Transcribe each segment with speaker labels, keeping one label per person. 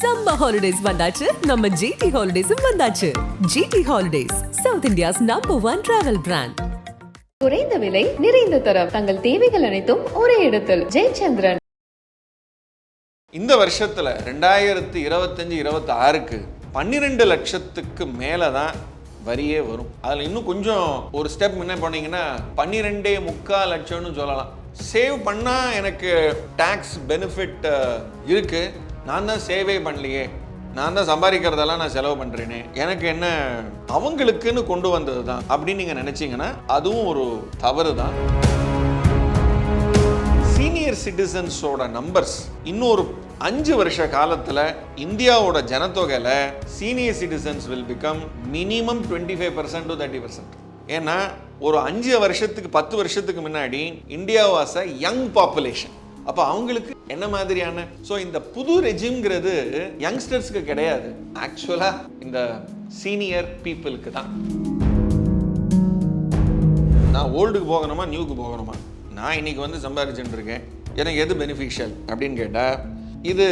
Speaker 1: Summer holidays வந்தாச்சு. நம்ம GT ஹாலிடேஸும் வந்தாச்சு. GT holidays South India's number one travel brand
Speaker 2: குறைந்த விலை நிறைந்த தரம். தங்கள் தேவைகள் அனைத்தும் ஒரே இடத்தில். ஜெயச்சந்திரன்.
Speaker 3: இந்த வருஷத்தில் ரெண்டாயிரத்தி இருபத்தஞ்சி இருபத்தி ஆறுக்கு பன்னிரெண்டு லட்சத்துக்கு மேலே தான் வரியே வரும். அதில் இன்னும் கொஞ்சம் ஒரு ஸ்டெப் முன்ன போனீங்கன்னா பன்னிரெண்டே முக்கால் லட்சம்னு சொல்லலாம். சேவ் பண்ணால் எனக்கு டேக்ஸ் பெனிஃபிட் இருக்குது நான் தான் சேவே பண்ணலையே. நான் தான் சம்பாதிக்கிறதெல்லாம் நான் செலவு பண்ணுறேனே எனக்கு என்ன அவங்களுக்குன்னு கொண்டு வந்தது தான் அப்படின்னு நீங்கள் நினச்சிங்கன்னா அதுவும் ஒரு தவறு தான் சீனியர் சிட்டிசன்ஸோட நம்பர்ஸ் இன்னொரு அஞ்சு வருஷ காலத்தில் இந்தியாவோட ஜனத்தொகையில் senior citizens will become minimum twenty five percent to thirty percent ஏன்னா ஒரு அஞ்சு வருஷத்துக்கு பத்து வருஷத்துக்கு முன்னாடி India was a young population அப்போ அவங்களுக்கு என்ன மாதிரியான? ஸோ இந்த புது ரெஜிம்ங்கிறது யங்ஸ்டர்ஸ்க்கு கிடையாது. ஆக்சுவலாக இந்த சீனியர் பீப்புளுக்கு தான். நான் ஓல்டுக்கு போகணுமா நியூக்கு போகணுமா? நான் இன்னைக்கு வந்து சம்பாதிச்சுட்டு இருக்கேன் எனக்கு எது பெனிஃபிஷியல் அப்படின்னு கேட்டால் இது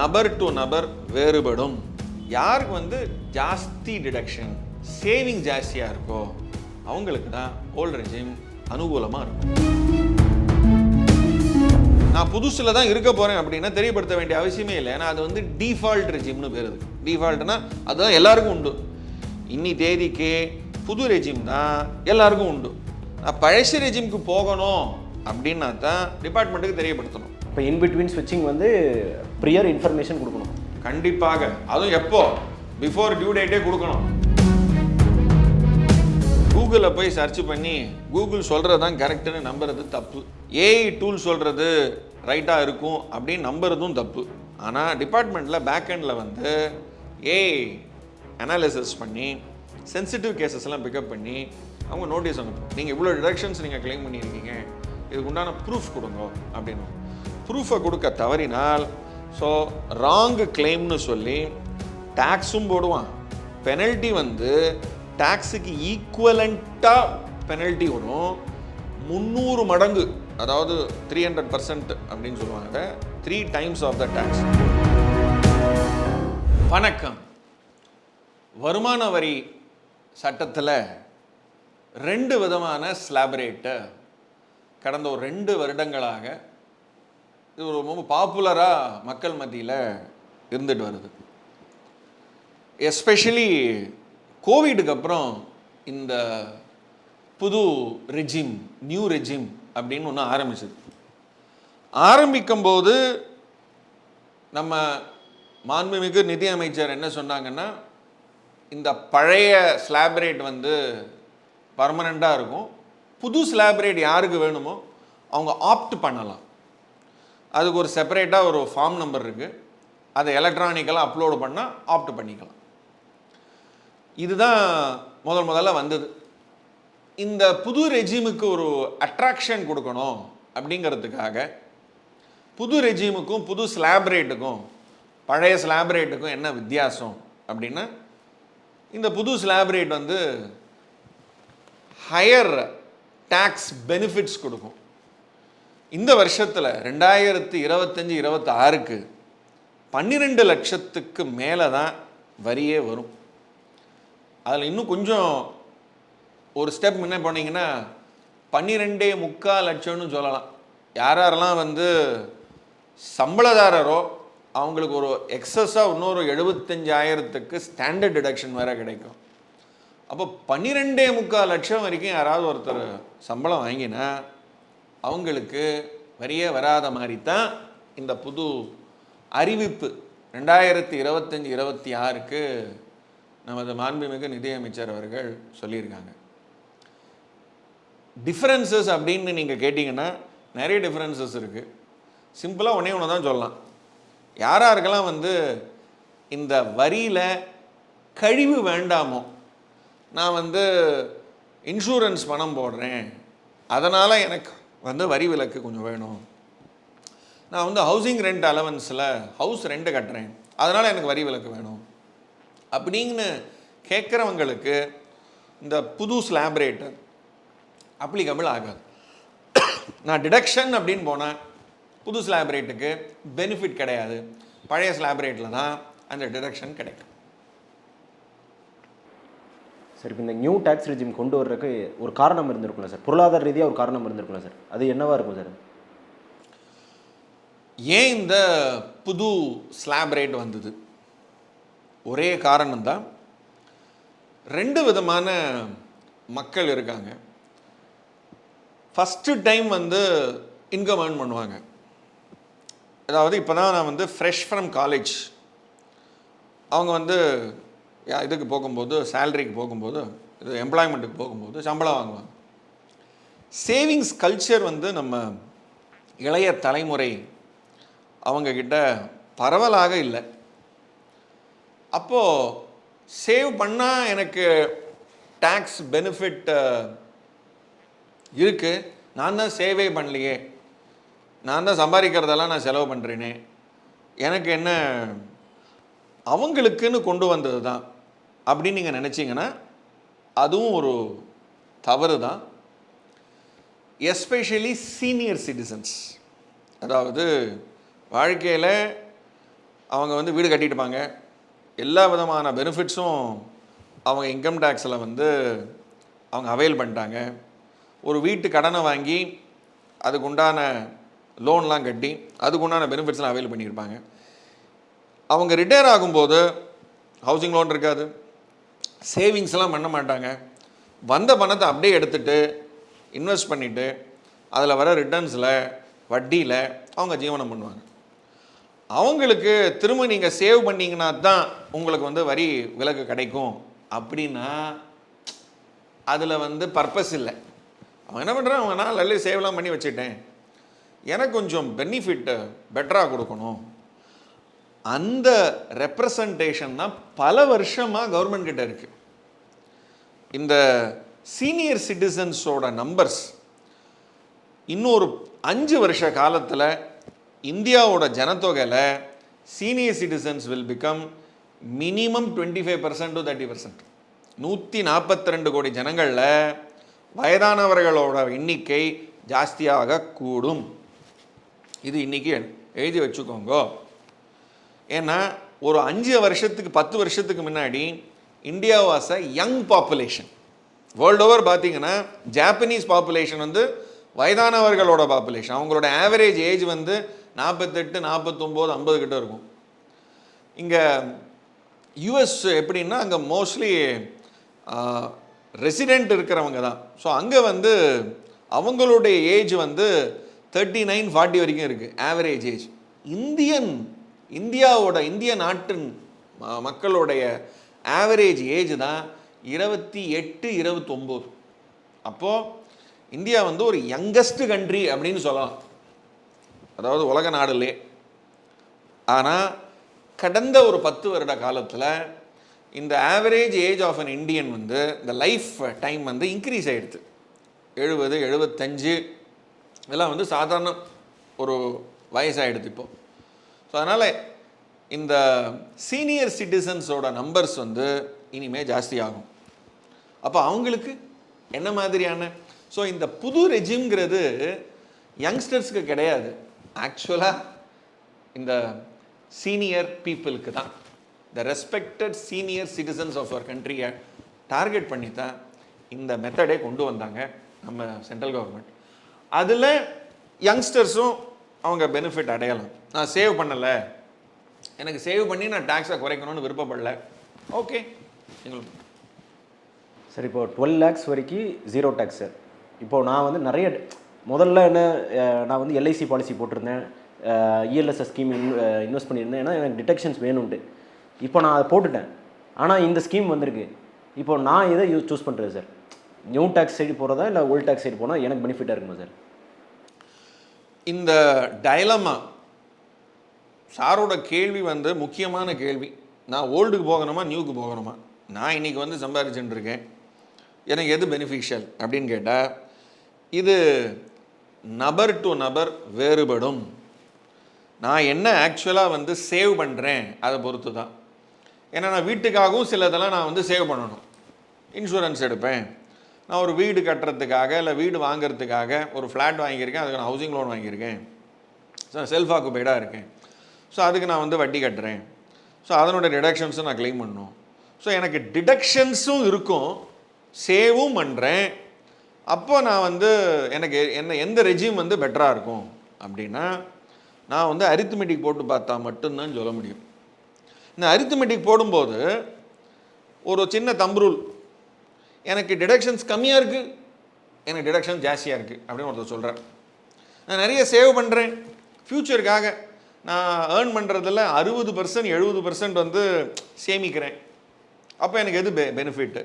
Speaker 3: நபர் டு நபர் வேறுபடும். யாருக்கு வந்து ஜாஸ்தி டிடக்ஷன் சேவிங் ஜாஸ்தியாக இருக்கோ அவங்களுக்கு தான் ஓல்டு ரெஜிம் அனுகூலமாக இருக்கும். நான் புதுசில் தான் இருக்க போகிறேன் அப்படின்னா தெரியப்படுத்த வேண்டிய அவசியமே இல்லை. ஏன்னா அது வந்து டிஃபால்ட் ரெஜிம்னு பேர் இருக்கு டிஃபால்ட்னா அதுதான் எல்லாருக்கும் உண்டு. இன்னி தேதிக்கு புது ரெஜிம் தான் எல்லாருக்கும் உண்டு. நான் பழசு ரெஜிம்க்கு போகணும் அப்படின்னா தான் டிபார்ட்மெண்ட்டுக்கு தெரியப்படுத்தணும்.
Speaker 4: இப்போ இன்பிட்வீன் ஸ்விட்சிங் வந்து ப்ரியர் இன்ஃபர்மேஷன் கொடுக்கணும்.
Speaker 3: கண்டிப்பாக. அதுவும் எப்போ? பிஃபோர் டியூ டேட்டே கொடுக்கணும். கூகுளில் போய் சர்ச் பண்ணி கூகுள் சொல்கிறது தான் கரெக்டுன்னு நம்புறது தப்பு. ஏஐ டூல் சொல்கிறது ரைட்டாக இருக்கும் அப்படின்னு நம்புறதும் தப்பு. ஆனால் டிபார்ட்மெண்ட்டில் பேக்கெண்டில் வந்து ஏஐ அனாலிசிஸ் பண்ணி சென்சிட்டிவ் கேசஸ்லாம் பிக்கப் பண்ணி அவங்க நோட்டீஸ் அனுப்பும். நீங்கள் இவ்வளோ டிடக்ஷன்ஸ் நீங்கள் கிளைம் பண்ணியிருக்கீங்க. இதுக்கு உண்டான ப்ரூஃப் கொடுங்க அப்படின்னு ப்ரூஃபை கொடுக்க தவறினால் ஸோ ராங்கு கிளைம்னு சொல்லி டேக்ஸும் போடுவான். பெனல்ட்டி வந்து டேக்ஸுக்கு ஈக்குவலண்ட்டாக பெனல்ட்டி வரும் முந்நூறு மடங்கு அதாவது த்ரீ ஹண்ட்ரட் பர்சன்ட் அப்படின்னு சொல்லுவாங்க. Three times of the tax வணக்கம். வருமான வரி சட்டத்தில் ரெண்டு விதமான ஸ்லாப் ரேட்டை கடந்த ஒரு ரெண்டு வருடங்களாக இது ரொம்ப பாப்புலராக மக்கள் மத்தியில் இருந்துட்டு வருது. எஸ்பெஷலி கோவிடுக்கு அப்புறம் இந்த புது ரெஜிம் நியூ ரெஜிம் அப்படின்னு ஒன்று ஆரம்பிச்சது. ஆரம்பிக்கும்போது நம்ம மாண்புமிகு நிதி அமைச்சர் என்ன சொன்னாங்கன்னா இந்த பழைய ஸ்லாப் ரேட் வந்து பர்மனெண்ட்டாக இருக்கும். புது ஸ்லாப் ரேட் யாருக்கு வேணுமோ அவங்க ஆப்ட் பண்ணலாம். அதுக்கு ஒரு செப்பரேட்டாக ஒரு ஃபார்ம் நம்பர் இருக்குது அதை எலக்ட்ரானிக்கலாக அப்லோடு பண்ணால் ஆப்ட் பண்ணிக்கலாம். இதுதான் முதல் முதல்ல வந்தது. இந்த புது ரெஜிமுக்கு ஒரு அட்ராக்ஷன் கொடுக்கணும் அப்படிங்கிறதுக்காக புது ரெஜிமுக்கும் புது ஸ்லாப் ரேட்டுக்கும் பழைய ஸ்லாப் ரேட்டுக்கும் என்ன வித்தியாசம் அப்படின்னா இந்த புது ஸ்லாப் ரேட் வந்து ஹையர் டேக்ஸ் பெனிஃபிட்ஸ் கொடுக்கும். இந்த வருஷத்தில் ரெண்டாயிரத்தி இருபத்தஞ்சி இருபத்தாறுக்கு பன்னிரெண்டு லட்சத்துக்கு மேலே தான் வரியே வரும். அதில் இன்னும் கொஞ்சம் ஒரு ஸ்டெப் முன்ன போனீங்கன்னா பன்னிரெண்டே முக்கால் லட்சம்னு சொல்லலாம். யார் யாரெல்லாம் வந்து சம்பளதாரரோ அவங்களுக்கு ஒரு எக்ஸஸாக இன்னொரு எழுபத்தஞ்சாயிரத்துக்கு ஸ்டாண்டர்ட் டிடக்ஷன் வேறு கிடைக்கும். அப்போ பன்னிரெண்டே முக்கால் லட்சம் வரைக்கும் யாராவது ஒருத்தர் சம்பளம் வாங்கினா அவங்களுக்கு வரியே வராத மாதிரி தான் இந்த புது அறிவிப்பு ரெண்டாயிரத்தி இருபத்தஞ்சி இருபத்தி ஆறுக்கு நமது மாண்புமிகு நிதியமைச்சர் அவர்கள் சொல்லியிருக்காங்க. டிஃப்ரென்சஸ் அப்படின்னு நீங்கள் கேட்டிங்கன்னா நிறைய டிஃப்ரென்சஸ் இருக்குது சிம்பிளாக ஒன்றே ஒன்று தான் சொல்லலாம். யாராருக்கெல்லாம் வந்து இந்த வரியில் கழிவு வேண்டாமோ நான் வந்து இன்சூரன்ஸ் பணம் போடுறேன். அதனால் எனக்கு வந்து வரி விலக்கு கொஞ்சம் வேணும். நான் வந்து ஹவுசிங் ரெண்ட் அலவன்ஸில் ஹவுஸ் ரெண்டு கட்டுறேன். அதனால் எனக்கு வரி விலக்கு வேணும். அப்படின்னு கேட்குறவங்களுக்கு இந்த புது ஸ்லாப் ரேட்டு அப்ளிகபிள் ஆகாது. நான் டிடக்ஷன் அப்படின்னு போனேன் புது ஸ்லாப் ரேட்டுக்கு பெனிஃபிட் கிடையாது. பழைய ஸ்லாப் ரேட்டில் தான் அந்த டிடக்ஷன் கிடைக்கும்.
Speaker 4: சார் இப்போ இந்த நியூ டேக்ஸ் ரெஜிம் கொண்டு வர்றதுக்கு ஒரு காரணம் இருந்திருக்கும்ல சார்? பொருளாதார ரீதியாக ஒரு காரணம் இருந்திருக்கும்ல சார்? அது என்னவா இருக்கும் சார்?
Speaker 3: ஏன் இந்த புது ஸ்லாப் ரேட் வந்தது? ஒரே காரணம்தான் ரெண்டு விதமான மக்கள் இருக்காங்க. ஃபஸ்ட்டு டைம் வந்து இன்கம் ஏர்ன் பண்ணுவாங்க. அதாவது இப்போ தான் நான் வந்து ஃப்ரெஷ் ஃப்ரம் காலேஜ் அவங்க வந்து யா- இதுக்கு போகும்போது சேலரிக்கு போகும்போது இது எம்ப்ளாய்மெண்ட்டுக்கு போகும்போது சம்பளம் வாங்குவாங்க. சேவிங்ஸ் கல்ச்சர் வந்து நம்ம இளைய தலைமுறை அவங்கக்கிட்ட பரவலாக இல்லை. அப்போது சேவ் பண்ணால் எனக்கு டேக்ஸ் பெனிஃபிட் இருக்குது நான் தான் சேவே பண்ணலையே. நான் தான் சம்பாதிக்கிறதெல்லாம் நான் செலவு பண்ணுறேனே எனக்கு என்ன அவங்களுக்குன்னு கொண்டு வந்தது தான். அப்படின்னு நீங்கள் நினச்சிங்கன்னா அதுவும் ஒரு தவறு தான். எஸ்பெஷலி சீனியர் சிட்டிசன்ஸ் அதாவது வாழ்க்கையில் அவங்க வந்து வீடு கட்டிட்டுப்பாங்க எல்லா விதமான பெனிஃபிட்ஸும் அவங்க இன்கம் டேக்ஸில் வந்து அவங்க அவைல் பண்ணிட்டாங்க. ஒரு வீட்டு கடனை வாங்கி அதுக்கு உண்டான லோன்லாம் கட்டி அதுக்குண்டான பெனிஃபிட்ஸ்லாம் அவைல் பண்ணியிருப்பாங்க. அவங்க ரிட்டையர் ஆகும்போது ஹவுசிங் லோன் இருக்காது. சேவிங்ஸ்லாம் பண்ண மாட்டாங்க. வந்த பணத்தை அப்படியே எடுத்துட்டு இன்வெஸ்ட் பண்ணிவிட்டு அதில் வர ரிட்டர்ன்ஸில் வட்டியில் அவங்க ஜீவனம் பண்ணுவாங்க. அவங்களுக்கு திரும்ப நீங்கள் சேவ் பண்ணீங்கன்னா தான் உங்களுக்கு வந்து வரி விலக்கு கிடைக்கும். அப்படின்னா அதில் வந்து பர்பஸ் இல்லை. அவன் என்ன பண்ணுறான் அவன் நான் நல்ல சேவ்லாம் பண்ணி வச்சுட்டேன். எனக்கு கொஞ்சம் பெனிஃபிட்டு பெட்டராக கொடுக்கணும். அந்த ரெப்ரசன்டேஷன் தான் பல வருஷமாக கவர்மெண்ட் கிட்ட இருக்குது இந்த சீனியர் சிட்டிசன்ஸோட நம்பர்ஸ் இன்னொரு அஞ்சு வருஷ காலத்தில் இந்தியாவோட ஜனத்தொகையில் senior citizens will become minimum twenty five percent to thirty percent நூற்றி நாற்பத்தி ரெண்டு கோடி ஜனங்களில் வயதானவர்களோட எண்ணிக்கை ஜாஸ்தியாக கூடும். இது இன்னைக்கு எழுதி வச்சுக்கோங்க. ஏன்னா ஒரு அஞ்சு வருஷத்துக்கு பத்து வருஷத்துக்கு முன்னாடி India was a young population world over பார்த்தீங்கன்னா ஜாப்பனீஸ் பாப்புலேஷன் வந்து வயதானவர்களோட பாப்புலேஷன் அவங்களோட ஆவரேஜ் ஏஜ் வந்து நாற்பத்தெட்டு நாற்பத்தொம்போது ஐம்பது கிட்ட இருக்கும். இங்கே யூஎஸ் எப்படின்னா அங்கே மோஸ்ட்லி ரெசிடெண்ட் இருக்கிறவங்க தான். ஸோ அங்கே வந்து அவங்களுடைய ஏஜ் வந்து தேர்ட்டி நைன் ஃபார்ட்டி வரைக்கும் இருக்குது ஆவரேஜ் ஏஜ் இந்தியன் இந்தியாவோட இந்திய நாட்டின் ம- மக்களுடைய ஆவரேஜ் ஏஜ் தான் இருபத்தி எட்டு இருபத்தொம்போது. அப்போது இந்தியா வந்து ஒரு யங்கஸ்ட் கண்ட்ரி அப்படின்னு சொல்லலாம். அதாவது உலக நாடுலே ஆனால் கடந்த ஒரு பத்து வருட காலத்தில் இந்த average age of an Indian வந்து இந்த லைஃப் டைம் வந்து இன்க்ரீஸ் ஆகிடுது எழுபது எழுபத்தஞ்சு இதெல்லாம் வந்து சாதாரண ஒரு வயசாகிடுது இப்போது ஸோ அதனால் இந்த சீனியர் சிட்டிசன்ஸோட நம்பர்ஸ் வந்து இனிமேல் ஜாஸ்தி ஆகும். அப்போ அவங்களுக்கு என்ன மாதிரியான? ஸோ இந்த புது ரெஜிம்ங்கிறது யங்ஸ்டர்ஸ்க்கு கிடையாது. ஆக்சுவலாக இந்த சீனியர் பீப்புளுக்கு தான். The respected senior citizens of our கண்ட்ரியை target பண்ணி தான் இந்த மெத்தடே கொண்டு வந்தாங்க நம்ம சென்ட்ரல் கவர்மெண்ட் அதில் யங்ஸ்டர்ஸும் அவங்க பெனிஃபிட் அடையலாம். நான் சேவ் பண்ணலை. எனக்கு சேவ் பண்ணி நான் டேக்ஸை குறைக்கணும்னு விருப்பப்படல. ஓகே எங்களுக்கு
Speaker 4: சார் இப்போது டுவெல் லேக்ஸ் வரைக்கும் ஜீரோ டேக்ஸ் சார் இப்போது நான் வந்து நிறைய முதல்ல என்ன நான் வந்து எல்ஐசி பாலிசி போட்டிருந்தேன். இஎல்எஸ்எஸ் ஸ்கீம் இன்வெஸ்ட் பண்ணியிருந்தேன். ஏன்னா எனக்கு டிடெக்ஷன்ஸ் வேணும்ட்டு இப்போ நான் அதை போட்டுட்டேன். ஆனால் இந்த ஸ்கீம் வந்திருக்கு. இப்போ நான் எதை யூஸ் சூஸ் பண்ணுறது சார் நியூ டேக்ஸ் சைடு போகிறதா இல்லை ஓல்ட் டேக்ஸ் சைடு போனால் எனக்கு பெனிஃபிட்டாக இருக்குமா சார்
Speaker 3: இந்த டைலமா சாரோட கேள்வி வந்து முக்கியமான கேள்வி. நான் ஓல்டுக்கு போகணுமா நியூக்கு போகணுமா? நான் இன்னைக்கு வந்து சம்பாதிச்சுட்டு இருக்கேன். எனக்கு எது பெனிஃபிஷியல் அப்படின்னு கேட்டால் இது நபர் டு நபர் வேறுபடும். நான் என்ன ஆக்சுவலாக வந்து சேவ் பண்ணுறேன் அதை பொறுத்து தான் ஏன்னா நான் வீட்டுக்காகவும் சிலதெல்லாம் நான் வந்து சேவ் பண்ணணும். இன்சூரன்ஸ் எடுப்பேன். நான் ஒரு வீடு கட்டுறதுக்காக இல்லை வீடு வாங்குறதுக்காக ஒரு ஃப்ளாட் வாங்கியிருக்கேன் அதுக்கு நான் ஹவுசிங் லோன் வாங்கியிருக்கேன். ஸோ செல்ஃப் ஆக்குபைடாக இருக்கேன். ஸோ அதுக்கு நான் வந்து வட்டி கட்டுறேன். ஸோ அதனோட டிடக்ஷன்ஸும் நான் க்ளைம் பண்ணணும். ஸோ எனக்கு டிடக்ஷன்ஸும் இருக்கும். சேவும் பண்ணுறேன் அப்போ நான் வந்து எனக்கு என்ன எந்த ரெஜிம் வந்து பெட்டராக இருக்கும் அப்படின்னா நான் வந்து அரித்மெட்டிக் போட்டு பார்த்தா மட்டும்தான் சொல்ல முடியும். இந்த அரித்மெட்டிக் போடும்போது ஒரு சின்ன தம்ப்ரூல் எனக்கு டிடக்ஷன்ஸ் கம்மியாக இருக்குது எனக்கு டிடக்ஷன் ஜாஸ்தியாக இருக்குது அப்படின்னு ஒருத்தர் சொல்கிறேன் நான் நிறைய சேவ் பண்ணுறேன் ஃப்யூச்சருக்காக நான் ஏர்ன் பண்ணுறதில் அறுபது பர்சன்ட் எழுபது பர்சன்ட் வந்து சேமிக்கிறேன். அப்போ எனக்கு எது பெ பெனிஃபிட்டு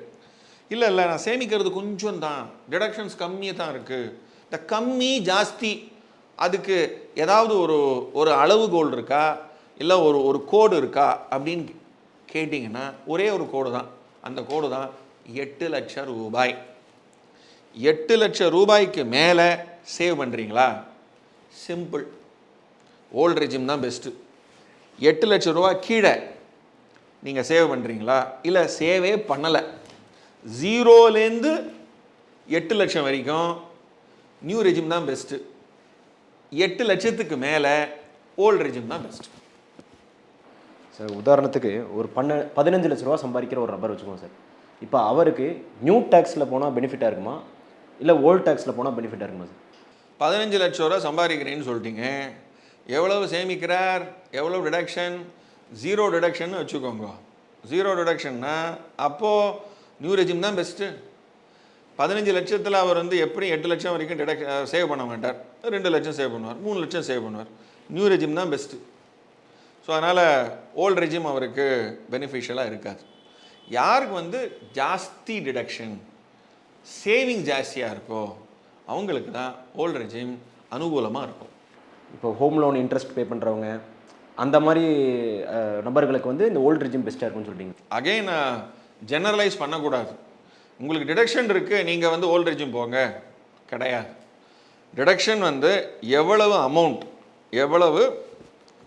Speaker 3: இல்லை இல்லை நான் சேமிக்கிறது கொஞ்சம் தான் டிடக்ஷன்ஸ் கம்மியாக தான் இருக்குது இந்த கம்மி ஜாஸ்தி அதுக்கு ஏதாவது ஒரு ஒரு அளவுகோல் இருக்கா? இல்லை ஒரு ஒரு கோடு இருக்கா? அப்படின்னு கேட்டிங்கன்னா ஒரே ஒரு கோடு தான். அந்த கோடு தான் எட்டு லட்சம் ரூபாய். எட்டு லட்சம் ரூபாய்க்கு மேலே சேவ் பண்ணுறீங்களா சிம்பிள் ஓல்ட் ரெஜிம் தான் பெஸ்ட்டு எட்டு லட்சம் ரூபாய் கீழே நீங்கள் சேவ் பண்ணுறீங்களா இல்லை சேவே பண்ணலை. ஜீரோலேருந்து எட்டு லட்சம் வரைக்கும் நியூ ரெஜிம் தான் பெஸ்ட்டு எட்டு லட்சத்துக்கு மேலே ஓல்ட் ரெஜிம் தான் பெஸ்ட்டு
Speaker 4: சார் உதாரணத்துக்கு ஒரு பண்ண பதினஞ்சு லட்ச ரூபா சம்பாதிக்கிற ஒரு நபர் வச்சுக்கோங்க சார் இப்போ அவருக்கு நியூ டேக்ஸில் போனால் பெனிஃபிட்டாக இருக்குமா? இல்லை ஓல்ட் டேக்ஸில் போனால் பெனிஃபிட்டாக இருக்குமா சார்
Speaker 3: பதினஞ்சு லட்சம் ரூபா சம்பாதிக்கிறேன்னு சொல்லிட்டீங்க. எவ்வளவு சேமிக்கிறார்? எவ்வளவு டிடக்ஷன் ஜீரோ டிடக்ஷன் வச்சுக்கோங்க. ஜீரோ டிடக்ஷன்னா அப்போது நியூ ரெஜிம் தான் பெஸ்ட்டு பதினஞ்சு லட்சத்தில் அவர் வந்து எப்படி எட்டு லட்சம் வரைக்கும் டிடக் சேவ் பண்ண மாட்டார்? ரெண்டு லட்சம் சேவ் பண்ணுவார் மூணு லட்சம் சேவ் பண்ணுவார். நியூ ரெஜிம் தான் பெஸ்ட்டு ஸோ அதனால் ஓல்ட் ரெஜிம் அவருக்கு பெனிஃபிஷியலாக இருக்காது. யாருக்கு வந்து ஜாஸ்தி டிடக்ஷன் சேவிங் ஜாஸ்தியாக இருக்கோ அவங்களுக்கு தான் ஓல்ட் ரெஜிம் அனுகூலமாக இருக்கும்.
Speaker 4: இப்போ ஹோம் லோன் இன்ட்ரெஸ்ட் பே பண்ணுறவங்க அந்த மாதிரி நபர்களுக்கு வந்து இந்த ஓல்ட் ரெஜிம் பெஸ்ட்டாக இருக்கும்னு சொல்லிட்டீங்க
Speaker 3: அகைன் ஜெனரலைஸ் பண்ணக்கூடாது. உங்களுக்கு டிடக்ஷன் இருக்குது நீங்கள் வந்து ஓல்ட் போங்க. கிடையாது. டிடக்ஷன் வந்து எவ்வளவு அமௌண்ட் எவ்வளவு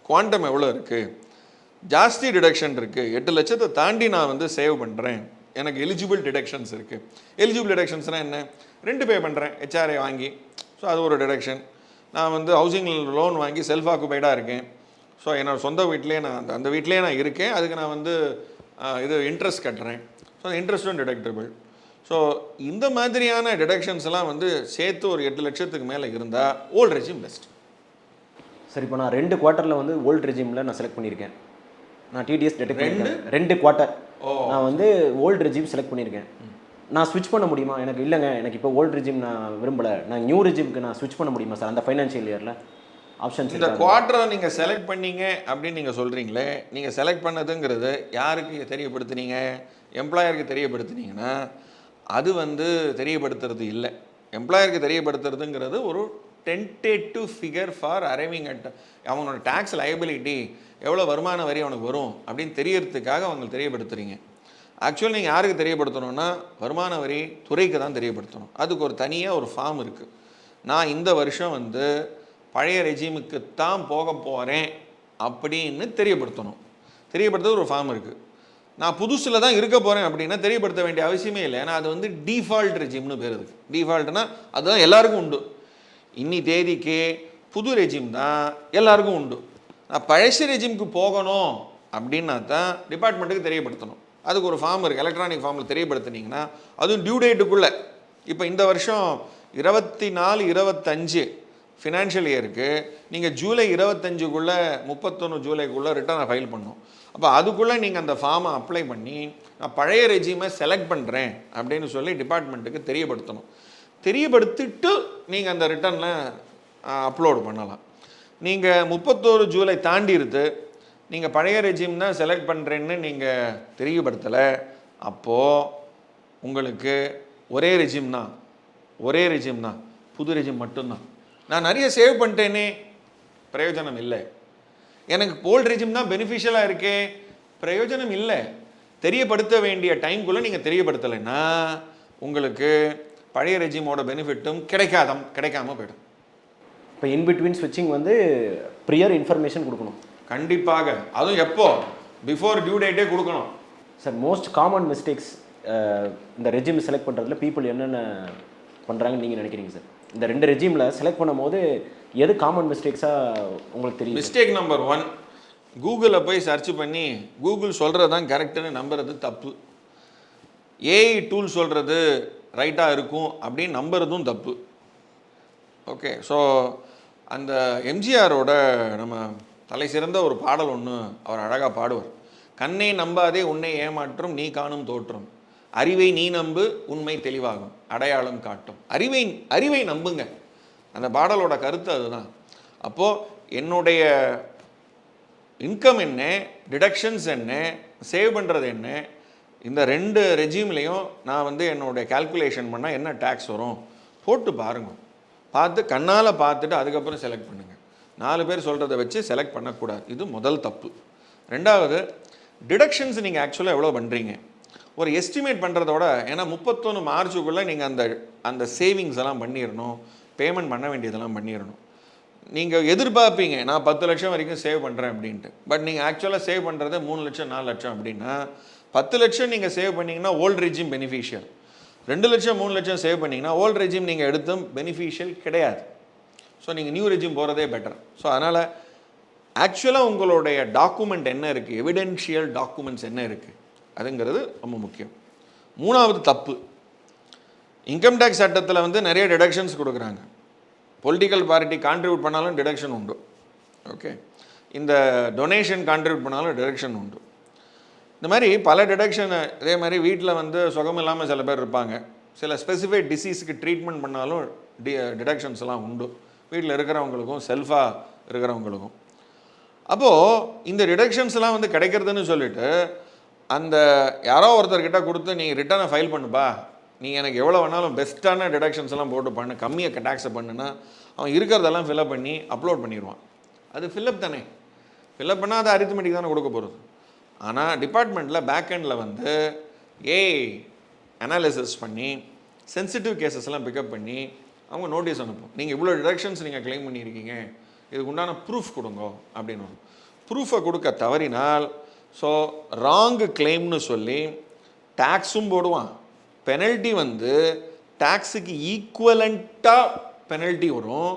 Speaker 3: குவாண்டம் எவ்வளோ இருக்குது ஜாஸ்தி டிடக்ஷன் இருக்குது எட்டு லட்சத்தை தாண்டி நான் வந்து சேவ் பண்ணுறேன் எனக்கு எலிஜிபிள் டிடக்ஷன்ஸ் இருக்குது எலிஜிபிள் டிடக்ஷன்ஸ்னால் என்ன? ரெண்டு பே பண்ணுறேன் ஹெச்ஆர்ஏ வாங்கி. ஸோ அது ஒரு டிடக்ஷன் நான் வந்து ஹவுசிங் லோன் வாங்கி செல்ஃப் ஆக்குபைடாக இருக்கேன். ஸோ என்னோட சொந்த வீட்டிலே நான் அந்த அந்த வீட்டிலே நான் இருக்கேன். அதுக்கு நான் வந்து இது இன்ட்ரெஸ்ட் கட்டுறேன். ஸோ இன்ட்ரெஸ்ட்டும் டிடக்டபிள் ஸோ இந்த மாதிரியான டிடக்ஷன்ஸ் எல்லாம் வந்து சேர்த்து ஒரு எட்டு லட்சத்துக்கு மேலே இருந்தால் ஓல்ட் ரெஜிம் பெஸ்ட்
Speaker 4: சரி இப்போ நான் ரெண்டு குவார்ட்டரில் வந்து ஓல்ட் ரெஜிமில் நான் செலக்ட் பண்ணியிருக்கேன். நான் டிடிஎஸ் டெடெக்ட்
Speaker 3: ரெண்டு?
Speaker 4: பண்ணியிருக்கேன். ரெண்டு? குவார்ட்டர்
Speaker 3: ஓ.
Speaker 4: நான் வந்து ஓல்ட் ரெஜிம் செலக்ட் பண்ணியிருக்கேன். நான் ஸ்விட்ச் பண்ண முடியுமா? எனக்கு இல்லைங்க. எனக்கு இப்போ ஓல்ட் ரெஜிம் நான் விரும்பலை. நான் நியூ ரெஜிம்க்கு நான் ஸ்விட்ச் பண்ண முடியுமா சார் அந்த ஃபைனான்ஷியல் இயரில் ஆப்ஷன்ஸ்
Speaker 3: இந்த குவார்ட்டரை நீங்கள் செலக்ட் பண்ணீங்க அப்படின்னு நீங்கள் சொல்கிறீங்களே நீங்கள் செலக்ட் பண்ணதுங்கிறது யாருக்கு தெரியப்படுத்துனீங்க? எம்ப்ளாயருக்கு தெரியப்படுத்துனீங்கன்னா அது வந்து தெரியப்படுத்துறது இல்லை. எம்ப்ளாயருக்கு தெரியப்படுத்துறதுங்கிறது ஒரு tentative figure for arriving at அவனோட டேக்ஸ் லைபிலிட்டி எவ்வளோ வருமான வரி அவனுக்கு வரும் அப்படின்னு தெரியறதுக்காக அவங்க தெரியப்படுத்துறீங்க. ஆக்சுவலி நீங்கள் யாருக்கு தெரியப்படுத்தணும்னா வருமான வரி துறைக்கு தான் தெரியப்படுத்தணும். அதுக்கு ஒரு தனியாக ஒரு ஃபார்ம் இருக்குது நான் இந்த வருஷம் வந்து பழைய ரெஜிமுக்கு தான் போக போகிறேன் அப்படின்னு தெரியப்படுத்தணும். தெரியப்படுத்த ஒரு ஃபார்ம் இருக்குது நான் புதுசில் தான் இருக்க போகிறேன் அப்படின்னா தெரியப்படுத்த வேண்டிய அவசியமே இல்லை. ஏன்னா அது வந்து டிஃபால்ட் ரெஜிம்னு பேர் இருக்குது டிஃபால்ட்னா அதுதான் எல்லாருக்கும் உண்டு. இன்னி தேதிக்கு புது ரெஜிம் தான் எல்லாருக்கும் உண்டு. நான் பழசு ரெஜிமுக்கு போகணும் அப்படின்னா தான் டிபார்ட்மெண்ட்டுக்கு தெரியப்படுத்தணும். அதுக்கு ஒரு ஃபார்ம் இருக்குது எலக்ட்ரானிக் ஃபார்மில் தெரியப்படுத்தினீங்கன்னா அதுவும் டியூ டேட்டுக்குள்ளே இப்போ இந்த வருஷம் இருபத்தி நாலு இருபத்தஞ்சு ஃபினான்ஷியல் இயருக்கு நீங்கள் ஜூலை இருபத்தஞ்சுக்குள்ளே முப்பத்தொன்று ஜூலைக்குள்ளே ரிட்டர்னை ஃபைல் பண்ணணும் அப்போ அதுக்குள்ளே நீங்கள் அந்த ஃபார்மை அப்ளை பண்ணி நான் பழைய ரெஜிமை செலக்ட் பண்ணுறேன் அப்படின்னு சொல்லி டிபார்ட்மெண்ட்டுக்கு தெரியப்படுத்தணும். தெரியப்படுத்திட்டு நீங்கள் அந்த ரிட்டர்னில் அப்லோடு பண்ணலாம். நீங்கள் முப்பத்தோரு ஜூலை தாண்டி நீங்கள் பழைய ரெஜிம் தான் செலக்ட் பண்ணுறேன்னு நீங்கள் தெரியப்படுத்தலை அப்போது உங்களுக்கு ஒரே ரெஜிம் தான் ஒரே ரெஜிம் தான் புது ரெஜிம் மட்டும்தான். நான் நிறைய சேவ் பண்ணிட்டேனே. பிரயோஜனம் இல்லை. எனக்கு ஓல்ட் ரெஜிம் தான் பெனிஃபிஷியலாக இருக்கே. பிரயோஜனம் இல்லை. தெரியப்படுத்த வேண்டிய டைம்குள்ளே நீங்கள் தெரியப்படுத்தலைன்னா உங்களுக்கு பழைய ரெஜிமோட பெனிஃபிட்டும் கிடைக்காதம் கிடைக்காம போயிடும்.
Speaker 4: இப்போ இன் பிட்வீன் ஸ்விட்சிங் வந்து ப்ரியர் இன்ஃபர்மேஷன் கொடுக்கணும்.
Speaker 3: கண்டிப்பாக. அதுவும் எப்போ? பிஃபோர் டியூ டேட்டே கொடுக்கணும்.
Speaker 4: சார் மோஸ்ட் காமன் மிஸ்டேக்ஸ் இந்த ரெஜிம் செலக்ட் பண்ணுறதுல பீப்புள் என்னென்ன பண்ணுறாங்கன்னு நீங்கள் நினைக்கிறீங்க சார் இந்த ரெண்டு ரெஜிமில் செலக்ட் பண்ணும்போது எது காமன் மிஸ்டேக்ஸாக உங்களுக்கு தெரியும்
Speaker 3: மிஸ்டேக் நம்பர் ஒன் கூகுளில் போய் சர்ச் பண்ணி கூகுள் சொல்கிறது தான் கரெக்டுன்னு நம்புறது தப்பு. ஏஐ டூல் சொல்கிறது ரைட்டாக இருக்கும் அப்படின்னு நம்புறதும் தப்பு. ஓகே ஸோ அந்த எம்ஜிஆரோட நம்ம தலை சிறந்த ஒரு பாடல் ஒன்று அவர் அழகாக பாடுவார். கண்ணை நம்பாதே உன்னை ஏமாற்றும் நீ காணும் தோற்றம். அறிவை நீ நம்பு உண்மை தெளிவாகும். அடையாளம் காட்டும். அறிவை அறிவை நம்புங்க. அந்த பாடலோட கருத்து அதுதான். அப்போது என்னுடைய இன்கம் என்ன டிடக்ஷன்ஸ் என்ன சேவ் பண்ணுறது என்ன இந்த ரெண்டு ரெஜிம்லேயும் நான் வந்து என்னுடைய கால்குலேஷன் பண்ணால் என்ன டேக்ஸ் வரும்? போட்டு பாருங்கள் பார்த்து கண்ணால் பார்த்துட்டு அதுக்கப்புறம் செலக்ட் பண்ணுங்கள் நாலு பேர் சொல்கிறத வச்சு செலக்ட் பண்ணக்கூடாது. இது முதல் தப்பு. ரெண்டாவது டிடக்ஷன்ஸ் நீங்கள் ஆக்சுவலாக எவ்வளோ பண்ணுறீங்க ஒரு எஸ்டிமேட் பண்ணுறதோட ஏன்னா முப்பத்தொன்று மார்ச்சுக்குள்ளே நீங்கள் அந்த அந்த சேவிங்ஸ் எல்லாம் பண்ணிடணும் பேமெண்ட் பண்ண வேண்டியதெல்லாம் பண்ணிடணும் நீங்கள் எதிர்பார்ப்பீங்க நான் பத்து லட்சம் வரைக்கும் சேவ் பண்ணுறேன் அப்படின்ட்டு. பட் நீங்கள் ஆக்சுவலாக சேவ் பண்ணுறது மூணு லட்சம் நாலு லட்சம் அப்படின்னா பத்து லட்சம் நீங்கள் சேவ் பண்ணீங்கன்னா ஓல்ட் ரெஜிம் பெனிஃபிஷியல் ரெண்டு லட்சம் மூணு லட்சம் சேவ் பண்ணிங்கன்னா ஓல்ட் ரெஜிம் நீங்கள் எடுத்தும் பெனிஃபிஷியல் கிடையாது. ஸோ நீங்கள் நியூ ரெஜிம் போகிறதே பெட்டர் ஸோ அதனால் ஆக்சுவலாக உங்களுடைய டாக்குமெண்ட் என்ன இருக்குது எவிடென்ஷியல் டாக்குமெண்ட்ஸ் என்ன இருக்குது அதுங்கிறது ரொம்ப முக்கியம். மூணாவது தப்பு. இன்கம் டேக்ஸ் சட்டத்தில் வந்து நிறைய டிடக்ஷன்ஸ் கொடுக்குறாங்க. பொலிட்டிக்கல் பார்ட்டி கான்ட்ரிபியூட் பண்ணாலும் டிடக்ஷன் உண்டு. ஓகே இந்த டொனேஷன் கான்ட்ரிபியூட் பண்ணாலும் டிடக்ஷன் உண்டு. இந்த மாதிரி பல டிடக்ஷன் இதே மாதிரி வீட்டில் வந்து சுகம் இல்லாமல் சில பேர் இருப்பாங்க. சில ஸ்பெசிஃபைக் டிசீஸுக்கு ட்ரீட்மெண்ட் பண்ணாலும் டி டிடக்ஷன்ஸ் எல்லாம் உண்டு. வீட்டில் இருக்கிறவங்களுக்கும் செல்ஃபாக இருக்கிறவங்களுக்கும். அப்போது இந்த டிடக்ஷன்ஸ்லாம் வந்து கிடைக்கிறதுன்னு சொல்லிட்டு அந்த யாரோ ஒருத்தர்கிட்ட கொடுத்து நீ ரிட்டர்னை ஃபைல் பண்ணுப்பா. நீ எனக்கு எவ்வளோ வேணாலும் பெஸ்ட்டான டிடக்ஷன்ஸ் எல்லாம் போட்டு பண்ணு. கம்மியாக டேக்ஸை பண்ணுன்னா அவன் இருக்கிறதெல்லாம் ஃபில்அப் பண்ணி அப்லோட் பண்ணிடுவான் அது ஃபில்அப் தானே. ஃபில்அப் பண்ணால் அது அரித்மெட்டிக் தானே கொடுக்க போகிறது ஆனால் டிபார்ட்மெண்ட்டில் பேக்கெண்டில் வந்து ஏ அனாலிசிஸ் பண்ணி சென்சிட்டிவ் கேசஸ்லாம் பிக்கப் பண்ணி அவங்க நோட்டீஸ் அனுப்பும். நீங்கள் இவ்வளோ டிடக்ஷன்ஸ் நீங்கள் க்ளைம் பண்ணியிருக்கீங்க. இதுக்கு உண்டான ப்ரூஃப் கொடுங்க அப்படின்னு ப்ரூஃபை கொடுக்க தவறினால் ஸோ ராங்கு கிளைம்னு சொல்லி டேக்ஸும் போடுவான். பெனல்ட்டி வந்து டேக்ஸுக்கு ஈக்குவலண்ட்டாக பெனல்ட்டி வரும்.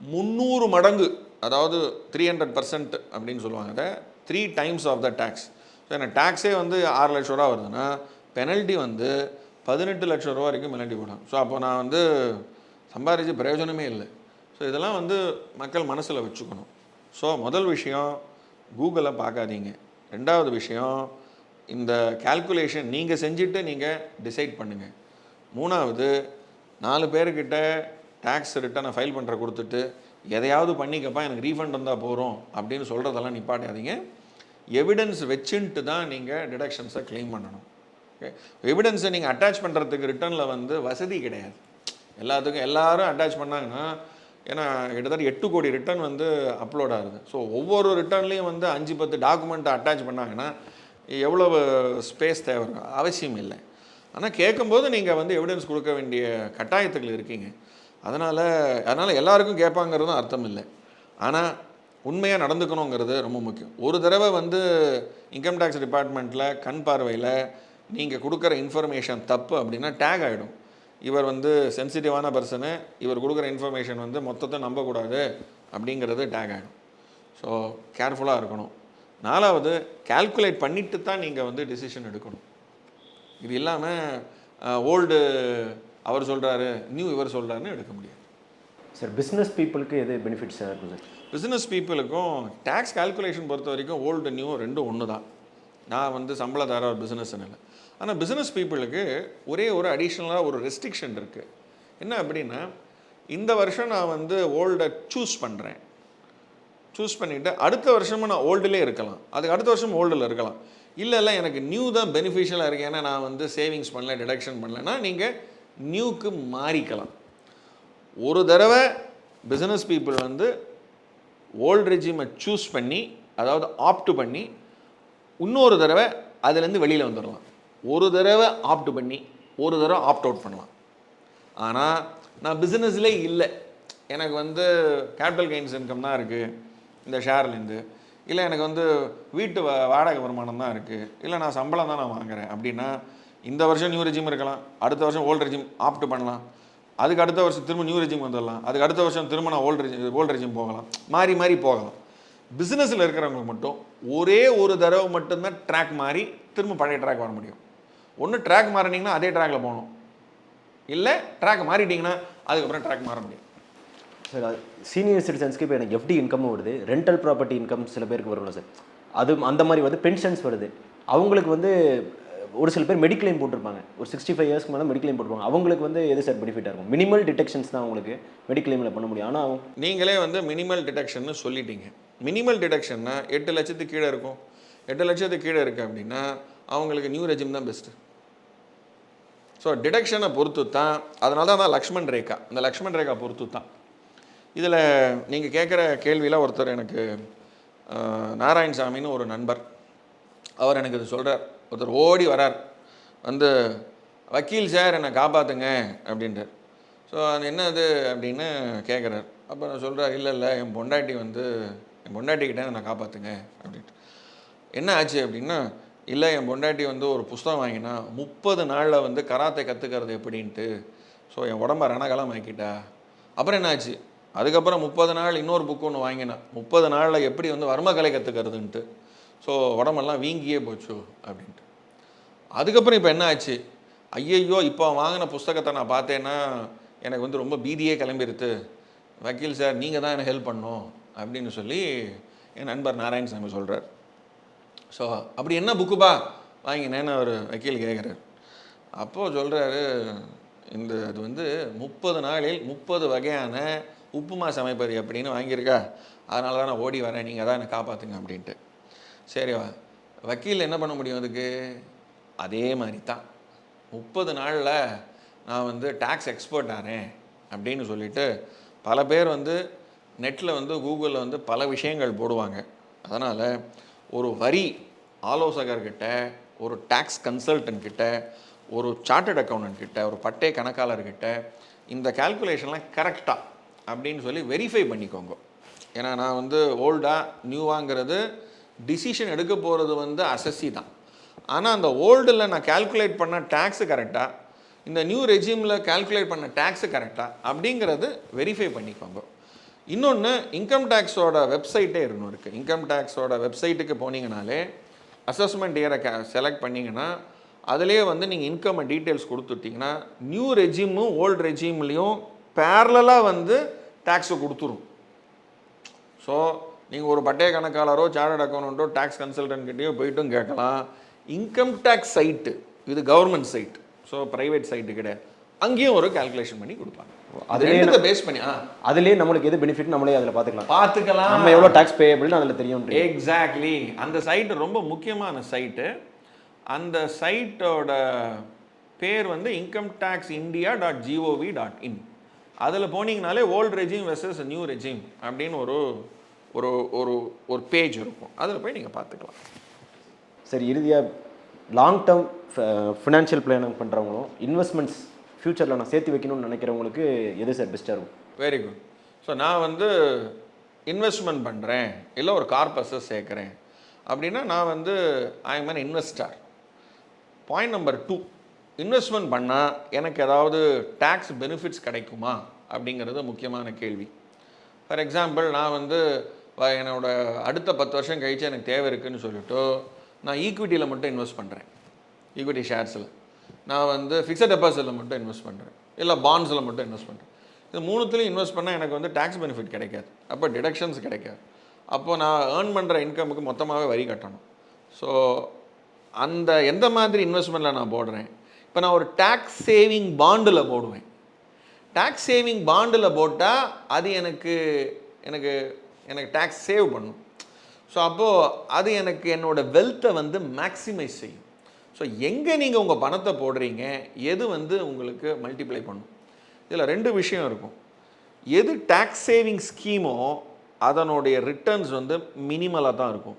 Speaker 3: முந்நூறு மடங்கு அதாவது த்ரீ ஹண்ட்ரட் பர்சன்ட் அப்படின்னு சொல்லுவாங்க அதை three times of the tax so எனக்கு டேக்ஸே வந்து ஆறு லட்ச ரூபா வருதுன்னா பெனல்ட்டி வந்து பதினெட்டு லட்சம் ரூபா வரைக்கும் பெனல்ட்டி போடும். ஸோ அப்போ நான் வந்து சம்பாதிச்சு பிரயோஜனமே இல்லை. ஸோ இதெல்லாம் வந்து மக்கள் மனசில் வச்சுக்கணும். ஸோ முதல் விஷயம் கூகுளை பார்க்காதீங்க. ரெண்டாவது விஷயம் இந்த கால்குலேஷன் நீங்கள் செஞ்சுட்டு நீங்கள் டிசைட் பண்ணுங்கள் மூணாவது நாலு பேர்கிட்ட டேக்ஸ் ரிட்டனை ஃபைல் பண்ணுற கொடுத்துட்டு எதையாவது பண்ணிக்கப்பா எனக்கு ரீஃபண்ட் வந்தால் போகிறோம் அப்படின்னு சொல்கிறதெல்லாம் நிப்பாட்டாதீங்க. எவிடன்ஸ் வச்சுன்ட்டு தான் நீங்கள் டிடக்ஷன்ஸை க்ளைம் பண்ணணும். ஓகே எவிடன்ஸை நீங்கள் அட்டாச் பண்ணுறதுக்கு ரிட்டர்னில் வந்து வசதி கிடையாது. எல்லாத்துக்கும் எல்லாரும் அட்டாச் பண்ணாங்கன்னா ஏன்னா கிட்டத்தட்ட எட்டு கோடி ரிட்டர்ன் வந்து அப்லோட் ஆகுது. ஸோ ஒவ்வொரு ரிட்டர்ன்லேயும் வந்து அஞ்சு பத்து டாக்குமெண்ட்டை அட்டாச் பண்ணாங்கன்னா எவ்வளவு ஸ்பேஸ் தேவை? அவசியம் இல்லை. ஆனால் கேட்கும்போது நீங்கள் வந்து எவிடன்ஸ் கொடுக்க வேண்டிய கட்டாயத்துகள் இருக்கீங்க. அதனால் அதனால் எல்லாருக்கும் கேட்பாங்கிறதும் அர்த்தம் இல்லை. ஆனால் உண்மையாக நடந்துக்கணுங்கிறது ரொம்ப முக்கியம். ஒரு தடவை வந்து இன்கம் டேக்ஸ் டிபார்ட்மெண்ட்டில் கண் பார்வையில் நீங்கள் கொடுக்குற இன்ஃபர்மேஷன் தப்பு அப்படின்னா டேக் ஆகிடும் இவர் வந்து சென்சிட்டிவான பர்சனு இவர் கொடுக்குற இன்ஃபர்மேஷன் வந்து மொத்தத்தை நம்பக்கூடாது அப்படிங்கிறது டேக் ஆகிடும் ஸோ கேர்ஃபுல்லாக இருக்கணும். நாலாவது கால்குலேட் பண்ணிட்டு தான் நீங்கள் வந்து டிசிஷன் எடுக்கணும். இது இல்லாமல் ஓல்டு அவர் சொல்கிறாரு நியூ இவர் சொல்கிறாருன்னு எடுக்க முடியாது.
Speaker 4: சார் பிஸ்னஸ் பீப்புளுக்கு எது பெனிஃபிட்ஸாக இருக்கும் சார்
Speaker 3: பிஸ்னஸ் பீப்புளுக்கும் டேக்ஸ் கால்குலேஷன் பொறுத்த வரைக்கும் ஓல்டு நியூ ரெண்டும் ஒன்று தான் நான் வந்து சம்பளதார ஒரு பிஸ்னஸ் இல்லை. ஆனால் பிஸ்னஸ் பீப்புளுக்கு ஒரே ஒரு அடிஷ்னலாக ஒரு ரெஸ்ட்ரிக்ஷன் இருக்குது என்ன அப்படின்னா இந்த வருஷம் நான் வந்து ஓல்டை சூஸ் பண்ணுறேன் சூஸ் பண்ணிவிட்டு அடுத்த வருஷமும் நான் ஓல்டுலே இருக்கலாம். அதுக்கு அடுத்த வருஷம் ஓல்டில் இருக்கலாம். இல்லை இல்லை எனக்கு நியூ தான் பெனிஃபிஷியலாக இருக்குது ஏன்னா நான் வந்து சேவிங்ஸ் பண்ணல டிடக்ஷன் பண்ணலன்னா நீங்கள் நியூக்கு மாறிக்கலாம். ஒரு தடவை பிஸ்னஸ் பீப்புள் வந்து ஓல்டு ரெஜிமை சூஸ் பண்ணி அதாவது ஆப்ட் பண்ணி இன்னொரு தடவை அதுலேருந்து வெளியில் வந்துடலாம் ஒரு தடவை ஆப்ட் பண்ணி ஒரு தடவை ஆப்ட் அவுட் பண்ணலாம். ஆனால் நான் பிஸ்னஸில் இல்லை. எனக்கு வந்து கேபிட்டல் கெயின்ஸ் இன்கம் தான் இருக்குது இந்த ஷேர்லேருந்து இல்லை எனக்கு வந்து வீட்டு வா வாடகை வருமானம் தான் இருக்குது இல்லை நான் சம்பளம் தான் நான் வாங்குறேன். அப்படின்னா இந்த வருஷம் நியூ ரெஜிம் இருக்கலாம். அடுத்த வருஷம் ஓல்டு ரெஜிம் ஆப்ட் பண்ணலாம். அதுக்கு அடுத்த வருஷம் திரும்ப நியூ ரெஜிம் வந்துடலாம். அதுக்கு அடுத்த வருஷம் திரும்ப நான் ஓல்டு ரெஜிம் ஓல்டு ரெஜிம் போகலாம். மாறி மாறி போகலாம். பிஸ்னஸில் இருக்கிறவங்களுக்கு மட்டும் ஒரே ஒரு தடவை மட்டும்தான் ட்ராக் மாறி திரும்ப பழைய ட்ராக் வர முடியும். ஒன்று ட்ராக் மாறினீங்கன்னா அதே ட்ராக்ல போகணும். இல்லை ட்ராக் மாறிட்டீங்கன்னா அதுக்கப்புறம் ட்ராக் மாற முடியும்
Speaker 4: சார் சீனியர் சிட்டிசன்ஸ்க்கு இப்போ எனக்கு எஃப்டி இன்கமும் வருது. ரெண்டல் ப்ராப்பர்ட்டி இன்கம் சில பேருக்கு வரும்ல சார் அது அந்த மாதிரி வந்து பென்ஷன்ஸ் வருது. அவங்களுக்கு வந்து ஒரு சில பேர் மெடிக்ளைம் போட்டிருப்பாங்க. ஒரு சிக்ஸ்டி ஃபைவ் இயர்ஸ்க்கு மேலே மெடிக்ளைம் போட்டிருப்பாங்க. அவங்களுக்கு வந்து எது சார் பெனிஃபிட்டாக இருக்கும்? மினிமல் டிடெக்ஷன்ஸ் தான் அவங்களுக்கு மெடிக்ளைமில் பண்ண முடியும். ஆனால் அவங்க
Speaker 3: நீங்களே வந்து மினிமல் டிடெக்ஷன்னு சொல்லிட்டீங்க. மினிமல் டிடெக்ஷன்னா எட்டு லட்சத்துக்கு கீழே இருக்கும். எட்டு லட்சத்துக்கு கீழே இருக்குது அப்படின்னா அவங்களுக்கு நியூ ரெஜிம் தான் பெஸ்ட்டு ஸோ டிடெக்ஷனை பொறுத்து தான் அதனால தான் அதான் லக்ஷ்மண் ரேகா. இந்த லக்ஷ்மண் ரேகா பொறுத்து தான் இதில் நீங்கள் கேட்குற கேள்வியில் ஒருத்தர் எனக்கு நாராயணசாமின்னு ஒரு நண்பர். அவர் எனக்கு இது சொல்கிறார் ஒருத்தர் ஓடி வரார். வந்து வக்கீல் சார் என்னை காப்பாற்றுங்க அப்படின்றார். ஸோ அது என்னது அப்படின்னு கேட்குறாரு. அப்போ நான் சொல்கிறார் இல்லை இல்லை என் பொண்டாட்டி வந்து என் பொண்டாட்டிக்கிட்டே என்னை காப்பாற்றுங்க அப்படின்ட்டு என்ன ஆச்சு அப்படின்னா இல்லை என் பொண்டாட்டி வந்து ஒரு புஸ்தகம் வாங்கினா முப்பது நாளில் வந்து கராத்தே கற்றுக்கிறது எப்படின்ட்டு. ஸோ என் உடம்ப ரணகலம் ஆக்கிட்டா. அப்புறம் என்ன ஆச்சு அதுக்கப்புறம் முப்பது நாள் இன்னொரு புக்கு ஒன்று வாங்கினேன் முப்பது நாளில் எப்படி வந்து வர்மக்கலை கற்றுக்கிறதுன்ட்டு ஸோ உடம்பெல்லாம் வீங்கியே போச்சு அப்படின்ட்டு. அதுக்கப்புறம் இப்போ என்ன ஆச்சு ஐயையோ இப்போ வாங்கின புஸ்தகத்தை நான் பார்த்தேன்னா எனக்கு வந்து ரொம்ப பீதியே கிளம்பிடுது வக்கீல் சார் நீங்கள் தான் எனக்கு ஹெல்ப் பண்ணும் அப்படின்னு சொல்லி என் நண்பர் நாராயணசாமி சொல்கிறார் ஸோ அப்படி என்ன புக்குப்பா? வாங்கினேன்னு அவர் வக்கீல் கேட்குறாரு அப்போது சொல்கிறாரு இந்த அது வந்து முப்பது நாளில் முப்பது வகையான உப்புமா சமைப்பது அப்படின்னு வாங்கியிருக்கா? அதனால தான் நான் ஓடி வரேன் நீங்கள் தான் என்னை காப்பாற்றுங்க அப்படின்ட்டு. சரிவா வக்கீல் என்ன பண்ண முடியும் அதுக்கு? அதே மாதிரி தான் முப்பது நாளில் நான் வந்து டேக்ஸ் எக்ஸ்பர்ட் ஆனேன் அப்படின்னு சொல்லிட்டு பல பேர் வந்து நெட்டில் வந்து கூகுளில் வந்து பல விஷயங்கள் போடுவாங்க. அதனால் ஒரு வரி ஆலோசகர்கிட்ட ஒரு டேக்ஸ் கன்சல்டன்ட் கிட்ட ஒரு சார்ட்டட் அக்கௌண்டன்ட் கிட்ட ஒரு பட்டய கணக்காளர்கிட்ட இந்த கால்குலேஷன்லாம் கரெக்டாக அப்படின்னு சொல்லி வெரிஃபை பண்ணிக்கோங்க. ஏன்னா நான் வந்து ஓல்டாக நியூவாங்கிறது டிசிஷன் எடுக்க போகிறது வந்து அசஸ்ஸி தான். ஆனால் அந்த ஓல்டில் நான் கால்குலேட் பண்ண டேக்ஸு கரெக்டாக இந்த நியூ ரெஜிமில் கால்குலேட் பண்ண டேக்ஸு கரெக்டாக அப்படிங்கிறது வெரிஃபை பண்ணிக்கோங்க. இன்னொன்று இன்கம் டேக்ஸோட வெப்சைட்டே இன்னும் இருக்குது இன்கம் டேக்ஸோட வெப்சைட்டுக்கு போனீங்கனாலே அசஸ்மெண்ட் இயரை கே செலக்ட் பண்ணிங்கன்னா அதிலே வந்து நீங்கள் இன்கம்மை டீட்டெயில்ஸ் கொடுத்துட்டிங்கன்னா நியூ ரெஜிமும் ஓல்டு ரெஜிம்லேயும் பேரலாக வந்து டேக்ஸை கொடுத்துரும். ஸோ நீங்கள் ஒரு பட்டய கணக்காளரோ சார்ட் அக்கௌண்ட்டோ டேக்ஸ் கன்சல்டன்ட்கிட்டயோ போயிட்டும் கேட்கலாம். இன்கம் டேக்ஸ் சைட்டு இது government site so private site கிடையாது. அங்கேயும் ஒரு கால்குலேஷன் பண்ணி கொடுப்பாங்க. அது
Speaker 4: அதுலயே
Speaker 3: பேஸ் பண்ணி ஆ.
Speaker 4: அதுலேயே நம்மளுக்கு எது பெனிஃபிட் நம்மளே அதில் பார்த்துக்கலாம்.
Speaker 3: பார்த்துக்கலாம்.
Speaker 4: நம்ம எவ்வளோ டேக்ஸ் பே அப்படின்னு அதில் தெரியும்
Speaker 3: எக்ஸாக்ட்லி அந்த சைட்டு ரொம்ப முக்கியமான சைட்டு அந்த சைட்டோட பேர் வந்து income tax India dot GOV dot in அதில் போனீங்கனாலே old regime versus new regime அப்படின்னு ஒரு ஒரு ஒரு ஒரு பேஜ் இருக்கும். அதில் போய் நீங்கள் பார்த்துக்கலாம்.
Speaker 4: சரி இறுதியாக லாங் டேர்ம் ஃபினான்ஷியல் பிளானிங் பண்ணுறவங்களும் இன்வெஸ்ட்மெண்ட்ஸ் ஃப்யூச்சரில் நான் சேர்த்து வைக்கணும்னு நினைக்கிறவங்களுக்கு எது சார் பெஸ்ட்டாக இருக்கும்?
Speaker 3: வெரி குட் ஸோ நான் வந்து இன்வெஸ்ட்மெண்ட் பண்ணுறேன் இல்லை ஒரு கார்பஸை சேர்க்குறேன். அப்படின்னா நான் வந்து I am an investor point number two investment பண்ணால் எனக்கு ஏதாவது டேக்ஸ் பெனிஃபிட்ஸ் கிடைக்குமா? அப்படிங்கிறது முக்கியமான கேள்வி. ஃபார் எக்ஸாம்பிள் நான் வந்து என்னோடய என்னோட அடுத்த பத்து வருஷம் கழிச்சு எனக்கு தேவை இருக்குன்னு சொல்லிவிட்டு நான் ஈக்விட்டியில் மட்டும் இன்வெஸ்ட் பண்ணுறேன் ஈக்விட்டி ஷேர்ஸில் நான் வந்து ஃபிக்ஸட் டெபாசிட்டில் மட்டும் இன்வெஸ்ட் பண்ணுறேன் இல்லை பாண்ட்ஸில் மட்டும் இன்வெஸ்ட் பண்ணுறேன் இது மூணுத்துலையும் இன்வெஸ்ட் பண்ணால் எனக்கு வந்து டேக்ஸ் பெனிஃபிட் கிடைக்காது. அப்போ டிடக்ஷன்ஸ் கிடைக்காது. அப்போது நான் ஏர்ன் பண்ணுற இன்கமுக்கு மொத்தமாகவே வரி கட்டணும். ஸோ அந்த எந்த மாதிரி இன்வெஸ்ட்மெண்ட்டில் நான் போடுறேன்? இப்போ நான் ஒரு டேக்ஸ் சேவிங் பாண்டில் போடுவேன். டேக்ஸ் சேவிங் பாண்டில் போட்டால் அது எனக்கு எனக்கு எனக்கு டேக்ஸ் சேவ் பண்ணும். ஸோ அப்போது அது எனக்கு என்னோட வெல்த்தை வந்து மேக்ஸிமைஸ் செய்யும். ஸோ எங்கே நீங்கள் உங்கள் பணத்தை போடுறீங்க? எது வந்து உங்களுக்கு மல்டிப்ளை பண்ணும்? இதில் ரெண்டு விஷயம் இருக்கும். எது டேக்ஸ் சேவிங் ஸ்கீமோ அதனுடைய ரிட்டர்ன்ஸ் வந்து மினிமலாக தான் இருக்கும்.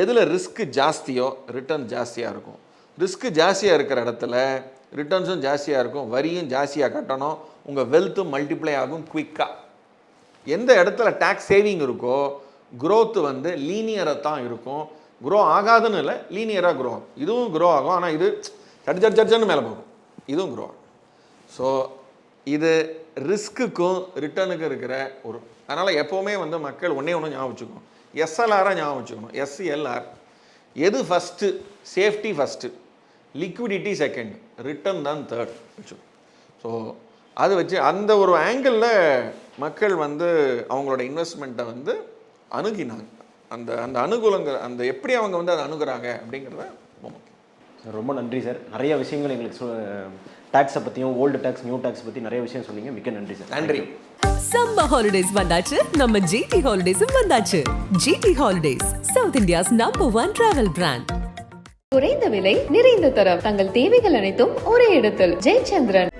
Speaker 3: எதில் ரிஸ்க்கு ஜாஸ்தியோ ரிட்டர்ன் ஜாஸ்தியாக இருக்கும். ரிஸ்க்கு ஜாஸ்தியாக இருக்கிற இடத்துல ரிட்டர்ன்ஸும் ஜாஸ்தியாக இருக்கும். வரியும் ஜாஸ்தியாக கட்டணும். உங்கள் வெல்த்தும் மல்டிப்ளை ஆகும் குயிக்காக எந்த இடத்துல டேக்ஸ் சேவிங் இருக்கோ க்ரோத்து வந்து லீனியராக தான் இருக்கும். க்ரோ ஆகாதுன்னு இல்லை லீனியராக குரோ ஆகும். இதுவும் க்ரோ ஆகும். ஆனால் இது சட் சட் சட்னு மேலே போகும். இதுவும் க்ரோ ஆகும். ஸோ இது ரிஸ்க்குக்கும் ரிட்டர்னுக்கும் இருக்கிற ஒரு அதனால் எப்போவுமே வந்து மக்கள் ஒன்றே ஒன்று ஞாபகம் வச்சுக்கணும். எஸ்எல்ஆராக ஞாபகம் வச்சுக்கணும். எஸ்எல்ஆர் எது first safety first liquidity second return தான் தேர்ட் வச்சுக்கணும். ஸோ அது வச்சு அந்த ஒரு ஆங்கிளில் மக்கள் வந்து அவங்களோட இன்வெஸ்ட்மெண்ட்டை வந்து அணுகினாங்க. அந்த அந்த அனுகூலங்கள் அந்த எப்படி அவங்க வந்து அதை அணுகுறாங்க அப்படிங்கிறத ரொம்ப முக்கியம்.
Speaker 4: சார் ரொம்ப நன்றி சார். நிறைய விஷயங்கள் எங்களுக்கு டேக்ஸை பற்றியும் ஓல்டு டேக்ஸ் நியூ டேக்ஸ் பற்றி நிறைய விஷயம் சொன்னீங்க. மிக்க நன்றி சார்.
Speaker 3: நன்றி.
Speaker 1: சம்மர் ஹாலிடேஸ் வந்தாச்சு. நம்ம ஜிடி ஹாலிடேஸும் வந்தாச்சு. GT holidays South India's number one travel brand
Speaker 2: குறைந்த விலை நிறைந்த தரம். தங்கள் தேவைகள் அனைத்தும் ஒரே இடத்தில். ஜெயச்சந்திரன்.